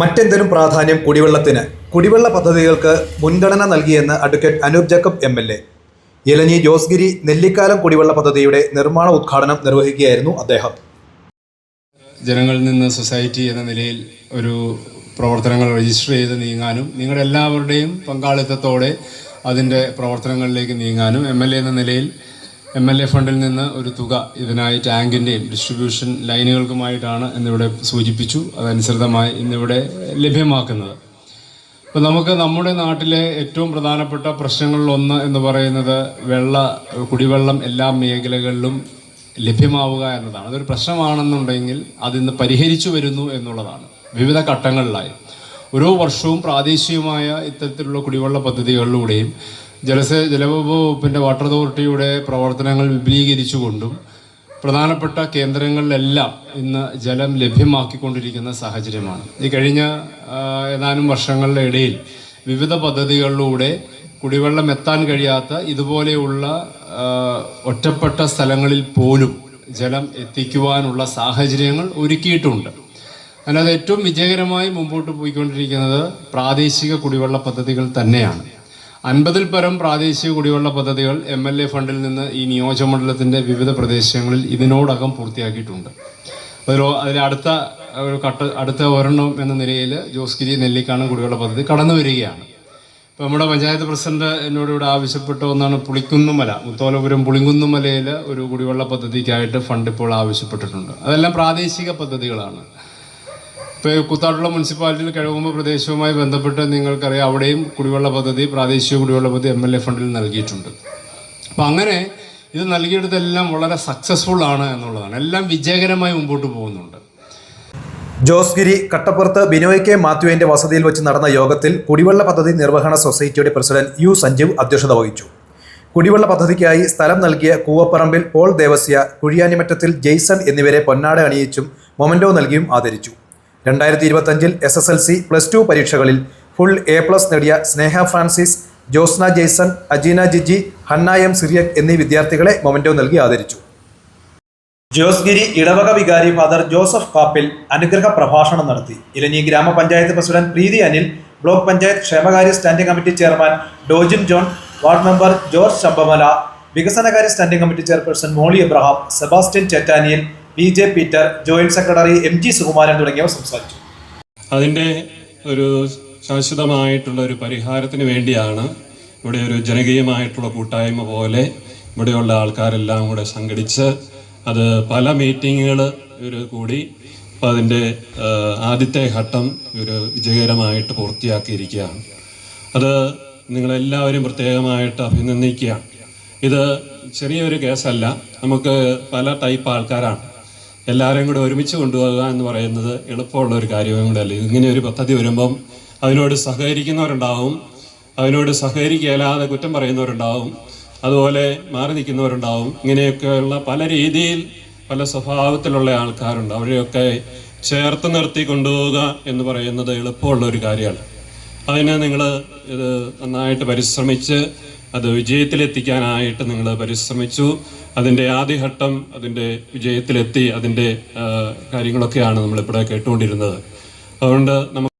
മറ്റെന്തിനും പ്രാധാന്യം കുടിവെള്ളത്തിന്. കുടിവെള്ള പദ്ധതികൾക്ക് മുൻഗണന നൽകിയെന്ന് advocate Anoop Jacob M L A. Elanji Josgiri Nellikkalam കുടിവെള്ള പദ്ധതിയുടെ നിർമ്മാണ ഉദ്ഘാടനം നിർവഹിക്കുകയായിരുന്നു അദ്ദേഹം. ജനങ്ങളിൽ നിന്ന് സൊസൈറ്റി എന്ന നിലയിൽ ഒരു പ്രവർത്തനങ്ങൾ രജിസ്റ്റർ ചെയ്ത് നീങ്ങാനും നിങ്ങളുടെ എല്ലാവരുടെയും പങ്കാളിത്തത്തോടെ അതിന്റെ പ്രവർത്തനങ്ങളിലേക്ക് നീങ്ങാനും എം എൽ എ എന്ന നിലയിൽ എം എൽ എ ഫണ്ടിൽ നിന്ന് ഒരു തുക ഇതിനായി ടാങ്കിന്റെയും ഡിസ്ട്രിബ്യൂഷൻ ലൈനുകൾക്കുമായിട്ടാണ് എന്നിവിടെ സൂചിപ്പിച്ചു. അതനുസൃതമായി ഇന്നിവിടെ ലഭ്യമാക്കുന്നത്. അപ്പോൾ നമുക്ക് നമ്മുടെ നാട്ടിലെ ഏറ്റവും പ്രധാനപ്പെട്ട പ്രശ്നങ്ങളിലൊന്ന് എന്ന് പറയുന്നത് വെള്ള കുടിവെള്ളം എല്ലാ മേഖലകളിലും ലഭ്യമാവുക എന്നതാണ്. അതൊരു പ്രശ്നമാണെന്നുണ്ടെങ്കിൽ അതിന്ന് പരിഹരിച്ചു വരുന്നു എന്നുള്ളതാണ്. വിവിധ ഘട്ടങ്ങളിലായി. ഓരോ വർഷവും പ്രാദേശികമായ ഇത്തരത്തിലുള്ള കുടിവെള്ള പദ്ധതികളിലൂടെയും ജലസേ ജലവകുപ്പിന്റെ വാട്ടർ അതോറിറ്റിയുടെ പ്രവർത്തനങ്ങൾ വിപുലീകരിച്ചുകൊണ്ടും പ്രധാനപ്പെട്ട കേന്ദ്രങ്ങളിലെല്ലാം ഇന്ന് ജലം ലഭ്യമാക്കിക്കൊണ്ടിരിക്കുന്ന സാഹചര്യമാണ്. ഈ കഴിഞ്ഞ ഏതാനും വർഷങ്ങളുടെ ഇടയിൽ വിവിധ പദ്ധതികളിലൂടെ കുടിവെള്ളം എത്താൻ കഴിയാത്ത ഇതുപോലെയുള്ള ഒറ്റപ്പെട്ട സ്ഥലങ്ങളിൽ പോലും ജലം എത്തിക്കുവാനുള്ള സാഹചര്യങ്ങൾ ഒരുക്കിയിട്ടുണ്ട്. അതിനകത്ത് ഏറ്റവും വിജയകരമായി മുമ്പോട്ട് പോയിക്കൊണ്ടിരിക്കുന്നത് പ്രാദേശിക കുടിവെള്ള പദ്ധതികൾ തന്നെയാണ്. അൻപതിൽ പരം പ്രാദേശിക കുടിവെള്ള പദ്ധതികൾ എം എൽ എ ഫണ്ടിൽ നിന്ന് ഈ നിയോജകമണ്ഡലത്തിന്റെ വിവിധ പ്രദേശങ്ങളിൽ ഇതിനോടകം പൂർത്തിയാക്കിയിട്ടുണ്ട്. അതിൽ അടുത്ത ഒരു കട്ട അടുത്ത ഒരെണ്ണം എന്ന നിലയിൽ ജോസ്ഗിരി നെല്ലിക്കാണ് കുടിവെള്ള പദ്ധതി കടന്നു വരികയാണ്. ഇപ്പോൾ നമ്മുടെ പഞ്ചായത്ത് പ്രസിഡന്റ് എന്നോട് ഇവിടെ ആവശ്യപ്പെട്ട ഒന്നാണ് പുളിക്കുന്നുമല. മുത്തോലപുരം പുളിങ്കുന്നുമലയിൽ ഒരു കുടിവെള്ള പദ്ധതിക്കായിട്ട് ഫണ്ട് ഇപ്പോൾ ആവശ്യപ്പെട്ടിട്ടുണ്ട്. അതെല്ലാം പ്രാദേശിക പദ്ധതികളാണ്. ഇപ്പോൾ കുത്താട്ടുള്ള മുനിസിപ്പാലിറ്റിയിൽ കിഴക്കുമ്പ് പ്രദേശവുമായി ബന്ധപ്പെട്ട് നിങ്ങൾക്കറിയാം അവിടെയും കുടിവെള്ള പദ്ധതി പ്രാദേശിക കുടിവെള്ള പദ്ധതി എം എൽ എ ഫണ്ടിൽ നൽകിയിട്ടുണ്ട്. അപ്പം അങ്ങനെ ഇത് നൽകിയിടത്തെല്ലാം വളരെ സക്സസ്ഫുൾ ആണ് എന്നുള്ളതാണ്. എല്ലാം വിജയകരമായി മുമ്പോട്ട് പോകുന്നുണ്ട്. ജോസ്ഗിരി കട്ടപ്പുറത്ത് ബിനോയ് കെ മാത്യുവിന്റെ വസതിയിൽ വെച്ച് നടന്ന യോഗത്തിൽ കുടിവെള്ള പദ്ധതി നിർവഹണ സൊസൈറ്റിയുടെ പ്രസിഡന്റ് യു സഞ്ജീവ് അധ്യക്ഷത വഹിച്ചു. കുടിവെള്ള പദ്ധതിക്കായി സ്ഥലം നൽകിയ കൂവപ്പറമ്പിൽ പോൾ ദേവസ്യ കുഴിയാനിമറ്റത്തിൽ ജെയ്സൺ എന്നിവരെ പൊന്നാട അണിയിച്ചും മൊമന്റോ നൽകിയും ആദരിച്ചു. രണ്ടായിരത്തി ഇരുപത്തഞ്ചിൽ S S L C plus two പരീക്ഷകളിൽ ഫുൾ എ പ്ലസ് നേടിയ Sneha Francis Josna Jaison Ajeena Jiji Hannah M Cyriac എന്നീ വിദ്യാർത്ഥികളെ മൊമന്റോ നൽകി ആദരിച്ചു. ജോസ്ഗിരി ഇടവക വികാരി ഫാദർ ജോസഫ് കാപ്പിൽ അനുഗ്രഹ പ്രഭാഷണം നടത്തി. ഇലഞ്ഞി ഗ്രാമപഞ്ചായത്ത് പ്രസിഡന്റ് പ്രീതി അനിൽ ബ്ലോക്ക് പഞ്ചായത്ത് ക്ഷേമകാര്യ standing committee chairman Dojin John ward member George Shambamala വികസനകാര്യ standing committee chairperson Molly Abraham Sebastian Chettaniyal P J Peter joint secretary M G Sukumaran തുടങ്ങിയവർ സംസാരിച്ചു. അതിന്റെ ഒരു ശാശ്വതമായിട്ടുള്ള ഒരു പരിഹാരത്തിന് വേണ്ടിയാണ് ഇവിടെ ഒരു ജനകീയമായിട്ടുള്ള കൂട്ടായ്മ പോലെ ഇവിടെയുള്ള ആൾക്കാരെല്ലാം കൂടെ സംഘടിച്ച് അത് പല മീറ്റിങ്ങുകൾ ഇവർ കൂടി അപ്പോൾ അതിന്റെ ആദ്യത്തെ ഘട്ടം ഒരു വിജയകരമായിട്ട് പൂർത്തിയാക്കിയിരിക്കുകയാണ്. അത് നിങ്ങളെല്ലാവരും പ്രത്യേകമായിട്ട് അഭിനന്ദിക്കുകയാണ്. ഇത് ചെറിയൊരു കേസല്ല. നമുക്ക് പല ടൈപ്പ് ആൾക്കാരാണ്. എല്ലാവരെയും കൂടെ ഒരുമിച്ച് കൊണ്ടുപോകുക എന്ന് പറയുന്നത് എളുപ്പമുള്ള ഒരു കാര്യവും കൂടെ അല്ല? ഇങ്ങനെ ഒരു പദ്ധതി വരുമ്പം അതിനോട് സഹകരിക്കുന്നവരുണ്ടാവും. അതിനോട് സഹകരിക്കുകയല്ലാതെ കുറ്റം പറയുന്നവരുണ്ടാവും. അതുപോലെ മാറി നിൽക്കുന്നവരുണ്ടാവും. ഇങ്ങനെയൊക്കെയുള്ള പല രീതിയിൽ പല സ്വഭാവത്തിലുള്ള ആൾക്കാരുണ്ട്. അവരെയൊക്കെ ചേർത്ത് നിർത്തി കൊണ്ടുപോവുക എന്ന് പറയുന്നത് എളുപ്പമുള്ള ഒരു കാര്യമാണ്. അതിനെ നിങ്ങൾ ഇത് നന്നായിട്ട് പരിശ്രമിച്ച് അത് വിജയത്തിലെത്തിക്കാനായിട്ട് നിങ്ങൾ പരിശ്രമിച്ചു. അതിന്റെ ആദ്യഘട്ടം അതിന്റെ വിജയത്തിലെത്തി അതിന്റെ കാര്യങ്ങളൊക്കെയാണ് നമ്മളിവിടെ കേട്ടുകൊണ്ടിരുന്നത്. അതുകൊണ്ട് നമുക്ക്